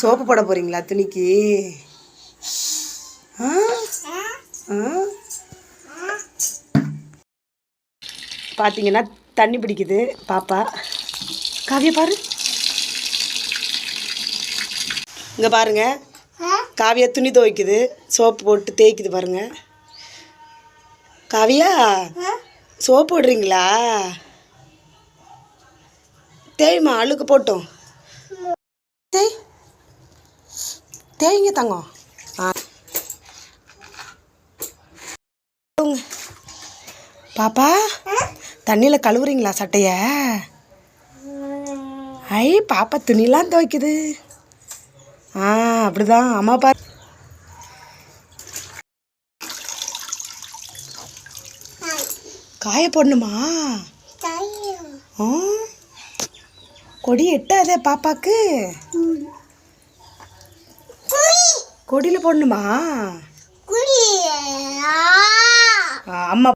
Soap போட போறீங்களா துணிக்கு? பார்த்தீங்கன்னா தண்ணி பிடிக்குது பாப்பா. காவியா பாரு. இங்கே பாருங்க. காவியா துணி துவைக்குது சோப்பு போட்டு தேய்க்குது பாருங்க. காவியா சோப்பு போடுறீங்களா? தேய்மா அழுக்கு போட்டோம். தேய்ங்க தங்கம் ஆ. பாப்பா தண்ணியில் கழுவுறீங்களா சட்டைய? ஐ பாப்பா துணிலாம் துவைக்குது. ஆ அப்படிதான். அம்மா பா காய போடணுமா? கொடி எட்டாதே பாப்பாக்கு. கொடியில் போடணுமா? அம்மா